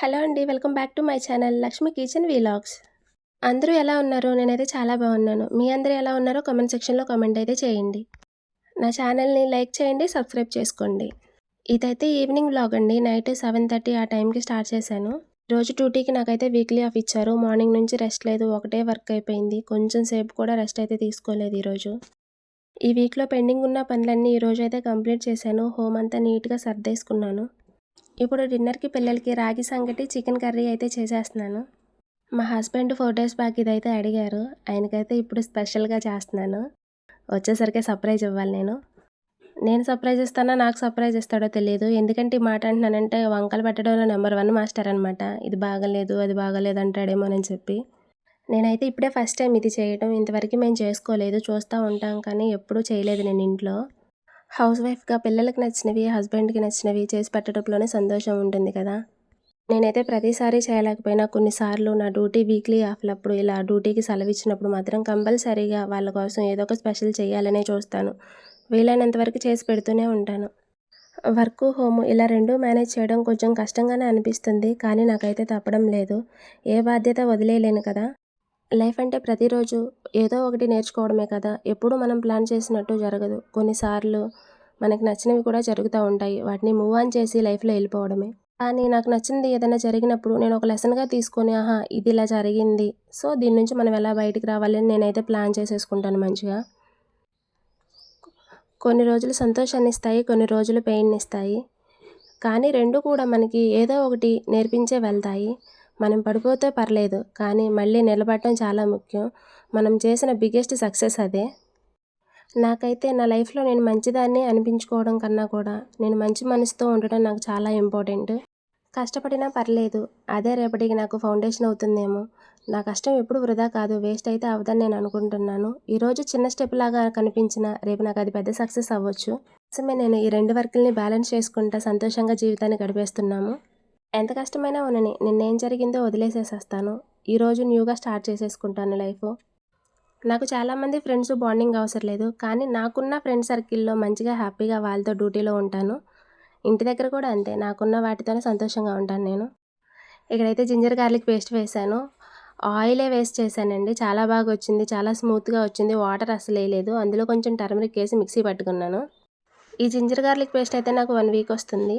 Hello అండి welcome back to my channel Lakshmi kitchen vlogs. అందరూ ఎలా ఉన్నారు నేనైతే చాలా బాగున్నాను. మీ అందరూ ఎలా ఉన్నారో కామెంట్ సెక్షన్లో కామెంట్ అయితే చేయండి. నా ఛానల్ని లైక్ చేయండి సబ్స్క్రైబ్ చేసుకోండి. ఇదైతే ఈవినింగ్ వ్లాగ్ అండి. నైట్ సెవెన్ థర్టీ ఆ టైంకి స్టార్ట్ చేశాను. రోజు డ్యూటీకి నాకైతే వీక్లీ ఆఫ్ ఇచ్చారు. మార్నింగ్ నుంచి రెస్ట్ లేదు. ఒకటే వర్క్ అయిపోయింది. కొంచెం సేపు కూడా రెస్ట్ అయితే తీసుకోలేదు ఈరోజు. ఈ వీక్లో పెండింగ్ ఉన్న పనులన్నీ ఈరోజు అయితే కంప్లీట్ చేశాను. హోమ్ అంతా నీట్గా సర్దేసుకున్నాను. ఇప్పుడు డిన్నర్కి పిల్లలకి రాగి సంగటి చికెన్ కర్రీ అయితే చేసేస్తున్నాను. మా హస్బెండ్ ఫోర్ డేస్ బ్యాక్ ఇదైతే అడిగారు. ఆయనకైతే ఇప్పుడు స్పెషల్గా చేస్తున్నాను. వచ్చేసరికి సర్ప్రైజ్ ఇవ్వాలి నేను. నేను సర్ప్రైజ్ ఇస్తానా నాకు సర్ప్రైజ్ ఇస్తాడో తెలియదు ఎందుకంటే ఈ మాట అంటున్నానంటే వంకలు పెట్టడంలో నెంబర్ వన్ మాస్టర్ అనమాట ఇది బాగలేదు అది బాగలేదు అంటాడేమోనని చెప్పి. నేనైతే ఇప్పుడే ఫస్ట్ టైం ఇది చేయడం ఇంతవరకు మేము చేసుకోలేదు. చూస్తూ ఉంటాం కానీ ఎప్పుడూ చేయలేదు నేను ఇంట్లో. హౌస్ వైఫ్గా పిల్లలకి నచ్చినవి హస్బెండ్కి నచ్చినవి చేసి పెట్టడంలోనే సంతోషం ఉంటుంది కదా. నేనైతే ప్రతిసారి చేయలేకపోయినా కొన్నిసార్లు నా డ్యూటీ వీక్లీ ఆఫ్లప్పుడు ఇలా డ్యూటీకి సెలవు ఇచ్చినప్పుడు మాత్రం కంపల్సరీగా వాళ్ళ కోసం ఏదో ఒక స్పెషల్ చేయాలనే చూస్తాను. వీలైనంత వరకు చేసి పెడుతూనే ఉంటాను. వర్క్ హోమ్ ఇలా రెండూ మేనేజ్ చేయడం కొంచెం కష్టంగానే అనిపిస్తుంది కానీ నాకైతే తప్పడం లేదు. ఏ బాధ్యత వదిలేయలేను కదా. లైఫ్ అంటే ప్రతిరోజు ఏదో ఒకటి నేర్చుకోవడమే కదా. ఎప్పుడూ మనం ప్లాన్ చేసినట్టు జరగదు. కొన్నిసార్లు మనకు నచ్చినవి కూడా జరుగుతూ ఉంటాయి. వాటిని మూవ్ ఆన్ చేసి లైఫ్లో వెళ్ళిపోవడమే. కానీ నాకు నచ్చింది ఏదైనా జరిగినప్పుడు నేను ఒక లెసన్గా తీసుకొని ఆహా ఇది ఇలా జరిగింది. సో దీని నుంచి మనం ఎలా బయటికి రావాలని నేనైతే ప్లాన్ చేసేసుకుంటాను మంచిగా. కొన్ని రోజులు సంతోషాన్ని ఇస్తాయి కొన్ని రోజులు పెయిన్ ఇస్తాయి. కానీ రెండు కూడా మనకి ఏదో ఒకటి నేర్పించే వెళ్తాయి. మనం పడిపోతే పర్లేదు కానీ మళ్ళీ నిలబడటం చాలా ముఖ్యం. మనం చేసిన బిగ్గెస్ట్ సక్సెస్ అదే. నాకైతే నా లైఫ్లో నేను మంచిదాన్ని అనిపించుకోవడం కన్నా కూడా నేను మంచి మనసుతో ఉండడం నాకు చాలా ఇంపార్టెంట్. కష్టపడినా పర్లేదు అదే రేపటికి నాకు ఫౌండేషన్ అవుతుందేమో. నా కష్టం ఎప్పుడు వృధా కాదు వేస్ట్ అయితే అవదని నేను అనుకుంటున్నాను. ఈరోజు చిన్న స్టెప్ లాగా కనిపించిన రేపు నాకు అది పెద్ద సక్సెస్ అవ్వచ్చు. కోసమే నేను ఈ రెండు వర్కుల్ని బ్యాలెన్స్ చేసుకుంటా సంతోషంగా జీవితాన్ని గడిపేస్తున్నాము. ఎంత కష్టమైనా ఉనని నిన్నేం జరిగిందో వదిలేసేసేస్తాను. ఈరోజు న్యూగా స్టార్ట్ చేసేసుకుంటాను లైఫ్. నాకు చాలామంది ఫ్రెండ్స్ బాండింగ్ అవసరం లేదు కానీ నాకున్న ఫ్రెండ్ సర్కిల్లో మంచిగా హ్యాపీగా వాళ్ళతో డ్యూటీలో ఉంటాను. ఇంటి దగ్గర కూడా అంతే నాకున్న వాటితోనే సంతోషంగా ఉంటాను నేను. ఇక్కడైతే జింజర్ గార్లిక్ పేస్ట్ వేసాను ఆయిలే వేస్ట్ చేశానండి. చాలా బాగా వచ్చింది చాలా స్మూత్గా వచ్చింది. వాటర్ అసలు వేయలేదు అందులో కొంచెం టర్మరిక్ వేసి మిక్సీ పట్టుకున్నాను. ఈ జింజర్ గార్లిక్ పేస్ట్ అయితే నాకు వన్ వీక్ వస్తుంది.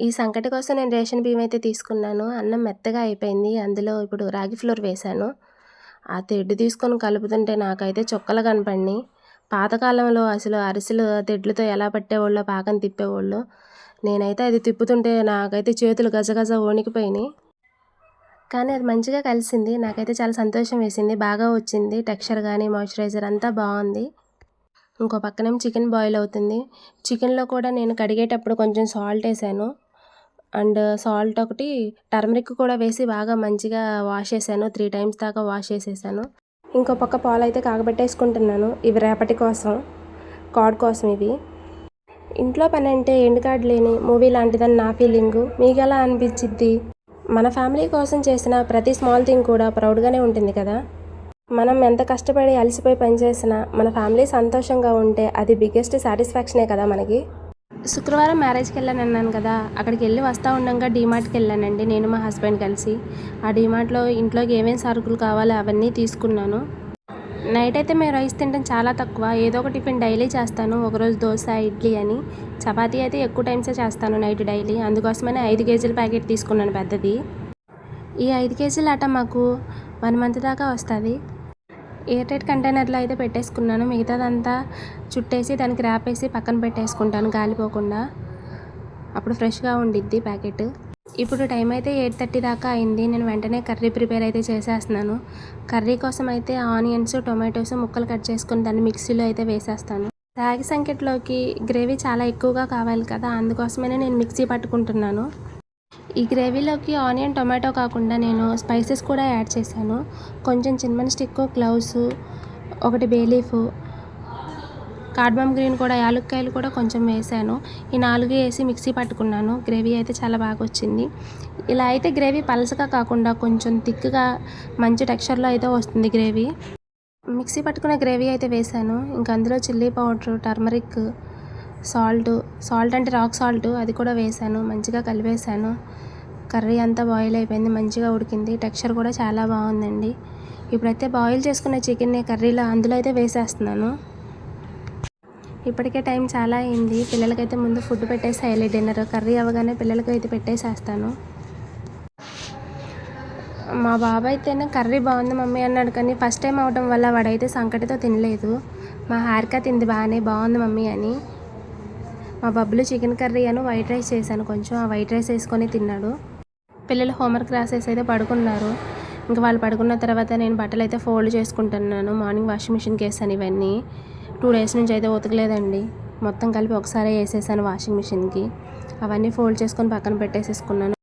ఈ సంకటి కోసం నేను రేషన్ బియ్యం అయితే తీసుకున్నాను. అన్నం మెత్తగా అయిపోయింది. అందులో ఇప్పుడు రాగి ఫ్లోర్ వేశాను. ఆ తెడ్డు తీసుకొని కలుపుతుంటే నాకైతే చుక్కలు కనపడి పాతకాలంలో అసలు అరిసెలు తెడ్లతో ఎలా పట్టేవాళ్ళో పాకం తిప్పేవాళ్ళు నేనైతే అది తిప్పుతుంటే నాకైతే చేతులు గజగజ వణికిపోయినాయి. కానీ అది మంచిగా కలిసింది. నాకైతే చాలా సంతోషం వేసింది. బాగా వచ్చింది. టెక్స్చర్ కానీ మాయిశ్చరైజర్ అంతా బాగుంది. ఇంకో పక్కనేమో చికెన్ బాయిల్ అవుతుంది. చికెన్లో కూడా నేను కడిగేటప్పుడు కొంచెం సాల్ట్ వేసాను. అండ్ సాల్ట్ ఒకటి టర్మరిక్ కూడా వేసి బాగా మంచిగా వాష్ చేశాను. త్రీ టైమ్స్ దాకా వాష్ చేసేసాను. ఇంకో పక్క పాలు అయితే కాగబెట్టేసుకుంటున్నాను. ఇవి రేపటి కోసం కార్డ్ కోసం ఇవి. ఇంట్లో పని అంటే ఎండ్ కార్డ్ లేని మూవీ లాంటిదని నా ఫీలింగు. మీకు ఎలా అనిపించిద్ది? మన ఫ్యామిలీ కోసం చేసిన ప్రతి స్మాల్ థింగ్ కూడా ప్రౌడ్గానే ఉంటుంది కదా? మనం ఎంత కష్టపడి అలసిపోయి పనిచేసినా మన ఫ్యామిలీ సంతోషంగా ఉంటే అది బిగ్గెస్ట్ సాటిస్ఫాక్షనే కదా మనకి. శుక్రవారం మ్యారేజ్కి వెళ్ళాను అన్నాను కదా అక్కడికి వెళ్ళి వస్తూ ఉండగా డీమార్ట్కి వెళ్ళానండి. నేను మా హస్బెండ్ కలిసి ఆ డీమార్ట్లో ఇంట్లోకి ఏమేమి సరుకులు కావాలో అవన్నీ తీసుకున్నాను. నైట్ అయితే మేము రైస్ తినడం చాలా తక్కువ. ఏదో ఒక టిఫిన్ డైలీ చేస్తాను. ఒకరోజు దోశ ఇడ్లీ అని. చపాతీ అయితే ఎక్కువ టైమ్సే చేస్తాను నైట్ డైలీ అందుకోసమనే ఐదు కేజీల ప్యాకెట్ తీసుకున్నాను పెద్దది. ఈ ఐదు కేజీల ఆట మాకు వన్ మంత్ దాకా వస్తుంది. ఎయిర్టైట్ కంటైనర్లో అయితే పెట్టేసుకున్నాను. మిగతాదంతా చుట్టేసి దానికి ర్యాప్ వేసి పక్కన పెట్టేసుకుంటాను గాలిపోకుండా అప్పుడు ఫ్రెష్గా ఉండిద్ది ప్యాకెట్. ఇప్పుడు టైం అయితే ఎయిట్ థర్టీ దాకా అయింది. నేను వెంటనే కర్రీ ప్రిపేర్ అయితే చేసేస్తున్నాను. కర్రీ కోసం అయితే ఆనియన్స్ టొమాటోస్ ముక్కలు కట్ చేసుకుని దాన్ని మిక్సీలో అయితే వేసేస్తాను. రాగి సంకెట్లోకి గ్రేవీ చాలా ఎక్కువగా కావాలి కదా. అందుకోసమే నేను మిక్సీ పట్టుకుంటున్నాను. ఈ గ్రేవీలోకి ఆనియన్ టొమాటో కాకుండా నేను స్పైసెస్ కూడా యాడ్ చేశాను. కొంచెం చిన్నమన్ స్టిక్ క్లౌస్ ఒకటి బేలీఫ్ కార్డ్బమ్ గ్రీన్ కూడా యాలుక్కాయలు కూడా కొంచెం వేసాను. ఈ నాలుగు వేసి మిక్సీ పట్టుకున్నాను. గ్రేవీ అయితే చాలా బాగా వచ్చింది. ఇలా అయితే గ్రేవీ పలసగా కాకుండా కొంచెం థిక్గా మంచి టెక్స్చర్లో అయితే వస్తుంది గ్రేవీ. మిక్సీ పట్టుకున్న గ్రేవీ అయితే వేసాను. ఇంకా అందులో chilli powder turmeric salt salt అంటే రాక్ సాల్ట్ అది కూడా వేసాను మంచిగా కలిపేసాను. కర్రీ అంతా బాయిల్ అయిపోయింది మంచిగా ఉడికింది. టెక్స్చర్ కూడా చాలా బాగుందండి. ఇప్పుడైతే బాయిల్ చేసుకున్న చికెన్ని కర్రీలో అందులో అయితే వేసేస్తున్నాను. ఇప్పటికే టైం చాలా అయింది. పిల్లలకైతే ముందు ఫుడ్ పెట్టేసేయాలి డిన్నర్ కర్రీ అవ్వగానే పిల్లలకి అయితే పెట్టేసేస్తాను. మా బాబాయ్ అయితేనే కర్రీ బాగుంది మమ్మీ అన్నాడు కానీ ఫస్ట్ టైం అవడం వల్ల వాడైతే సంకటితో తినలేదు. మా హారిక తింది బాగానే బాగుంది మమ్మీ అని. మా బబ్బులు చికెన్ కర్రీ అను వైట్ రైస్ చేశాను. కొంచెం ఆ వైట్ రైస్ వేసుకొని తిన్నాడు. పిల్లలు హోంవర్క్ రాసేసి అయితే పడుకున్నారు. ఇంకా వాళ్ళు పడుకున్న తర్వాత నేను బట్టలు అయితే ఫోల్డ్ చేసుకుంటున్నాను. మార్నింగ్ వాషింగ్ మిషన్కి వేసాను ఇవన్నీ. టూ డేస్ నుంచి అయితే ఉతకలేదండి. మొత్తం కలిపి ఒకసారి వేసేసాను వాషింగ్ మిషన్కి. అవన్నీ ఫోల్డ్ చేసుకొని పక్కన పెట్టేసేసుకున్నాను.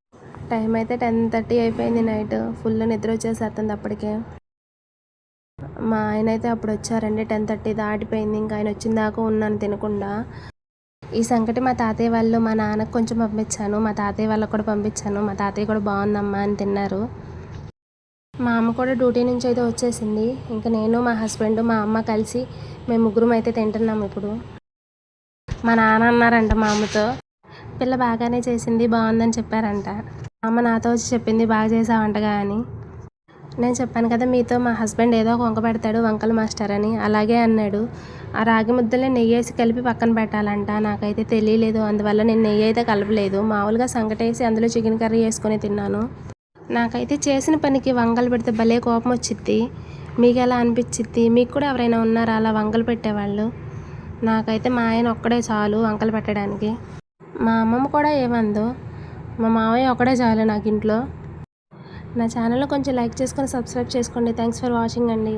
టైం అయితే టెన్ థర్టీ అయిపోయింది నైట్. ఫుల్ నిద్ర వచ్చేసేస్తుంది అప్పటికే. మా ఆయన అయితే అప్పుడు వచ్చారండి. టెన్ థర్టీ దాటిపోయింది. ఇంకా ఆయన వచ్చిన దాకా ఉన్నాను తినకుండా. ఈ సంకటి మా తాతయ్య వాళ్ళు మా నాన్నకు కొంచెం పంపించాను. మా తాతయ్య వాళ్ళకు కూడా పంపించాను. మా తాతయ్య కూడా బాగుందమ్మా అని తిన్నారు. మా అమ్మ కూడా డ్యూటీ నుంచి అయితే వచ్చేసింది. ఇంకా నేను మా హస్బెండ్ మా అమ్మ కలిసి మేము ముగ్గురం అయితే తింటున్నాం ఇప్పుడు. మా నాన్న అన్నారంట మా అమ్మతో పిల్ల బాగానే చేసింది బాగుందని చెప్పారంట. మా అమ్మ నాతో వచ్చి చెప్పింది బాగా చేసావంటగా అని. నేను చెప్పాను కదా మీతో మా హస్బెండ్ ఏదో ఒక వంక పెడతాడు వంకల మాస్టర్ అని. అలాగే అన్నాడు. ఆ రాగి ముద్దలే నెయ్యి వేసి కలిపి పక్కన పెట్టాలంట. నాకైతే తెలియలేదు. అందువల్ల నేను నెయ్యి అయితే కలపలేదు. మామూలుగా సంగటేసి అందులో చికెన్ కర్రీ వేసుకొని తిన్నాను. నాకైతే చేసిన పనికి వంగలు పెడితే భలే కోపం వచ్చిద్ది. మీకు ఎలా అనిపించిద్ది? మీకు కూడా ఎవరైనా ఉన్నారా? అలా వంగలు పెట్టేవాళ్ళు? నాకైతే మా ఆయన ఒక్కడే చాలు వంకలు పెట్టడానికి. మా అమ్మమ్మ కూడా ఏమందో మా మావయ్య ఒక్కడే చాలు నాకు ఇంట్లో. నా ఛానల్లో కొంచెం లైక్ చేసుకొని సబ్స్క్రైబ్ చేసుకోండి. థ్యాంక్స్ ఫర్ వాచింగ్ అండి.